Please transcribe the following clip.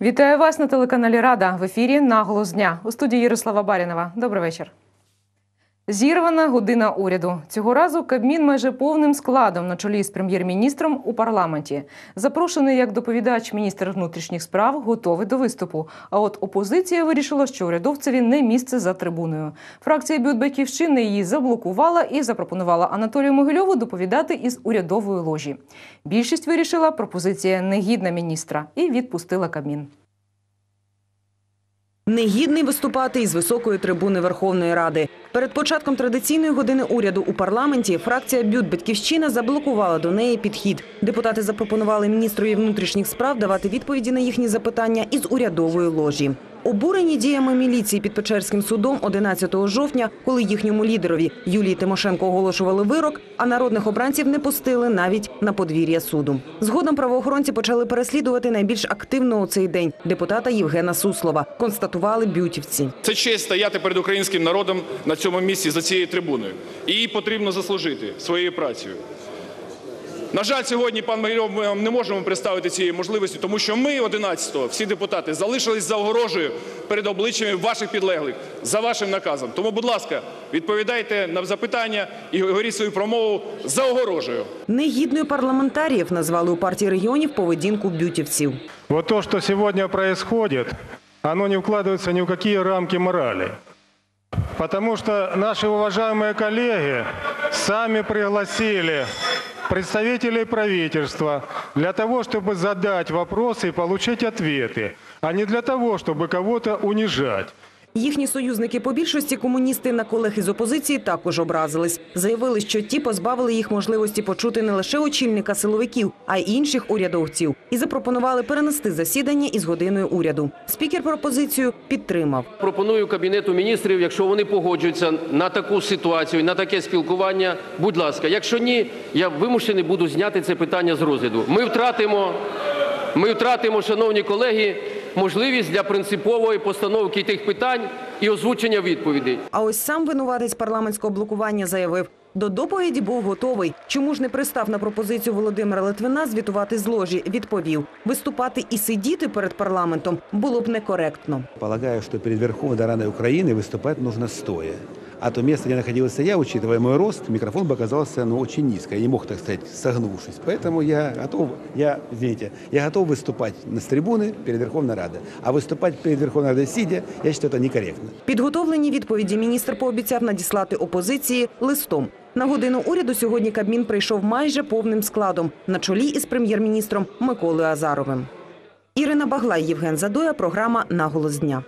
Вітаю вас на телеканалі Рада в ефірі Наголос дня у студії Ярослава Барінова. Добрий вечір. Зірвана година уряду. Цього разу Кабмін майже повним складом на чолі з прем'єр-міністром у парламенті. Запрошений як доповідач міністр внутрішніх справ готовий до виступу. А от опозиція вирішила, що урядовцеві не місце за трибуною. Фракція Бют її заблокувала і запропонувала Анатолію Могильову доповідати із урядової ложі. Більшість вирішила пропозиція негідна міністра і відпустила Кабмін. Негідний виступати із високої трибуни Верховної Ради. Перед початком традиційної години уряду у парламенті фракція Бют Батьківщина заблокувала до неї підхід. Депутати запропонували міністрові внутрішніх справ давати відповіді на їхні запитання із урядової ложі. Обурені діями міліції під Печерським судом 11 жовтня, коли їхньому лідерові Юлії Тимошенко оголошували вирок, а народних обранців не пустили навіть на подвір'я суду. Згодом правоохоронці почали переслідувати найбільш активно у цей день депутата Євгена Суслова. Констатували бютівці. Це честь стояти перед українським народом на цьому місці за цією трибуною. Її потрібно заслужити своєю працею. На жаль, сьогодні, пан Могильов, ми вам не можемо представити цієї можливості, тому що ми, 11-го, всі депутати, залишились за огорожею перед обличчями ваших підлеглих за вашим наказом. Тому, будь ласка, відповідайте на запитання і говоріть свою промову за огорожею. Негідною парламентаріїв назвали у партії регіонів поведінку бютівців. Вот то, что сегодня происходит, оно не вкладывается ни в какие рамки морали. Потому что наши уважаемые коллеги сами пригласили представителей правительства для того, чтобы задать вопросы и получить ответы, а не для того, чтобы кого-то унижать. Їхні союзники по більшості комуністи на колег із опозиції також образились. Заявили, що ті позбавили їх можливості почути не лише очільника силовиків, а й інших урядовців, і запропонували перенести засідання із годиною уряду. Спікер пропозицію підтримав. Пропоную Кабінету міністрів, якщо вони погоджуються на таку ситуацію, на таке спілкування, будь ласка. Якщо ні, я вимушений буду зняти це питання з розгляду. Ми втратимо, ми втратимо, шановні колеги, можливість для принципової постановки тих питань і озвучення відповідей. А ось сам винуватець парламентського блокування заявив, до доповіді був готовий. Чому ж не пристав на пропозицію Володимира Литвина звітувати з ложі? Відповів, виступати і сидіти перед парламентом було б некоректно. Полагаю, що перед Верховною Радою України виступати потрібно стоя. А то место, где находился я, учитывая мой рост, микрофон бы оказался ну, очень низко. Я не мог, так сказать, согнувшись. Поэтому я готов, я, извините, я готов выступать на с трибуны перед Верховной Радой. А выступать перед Верховной Радой сидя, я считаю, это некорректно. Підготовлені відповіді міністр пообіцяв надіслати опозиції листом. На годину уряду сьогодні Кабмін прийшов майже повним складом на чолі із прем'єр-міністром Миколою Азаровим. Ірина Баглай, Євген Задоя, програма «Наголос дня».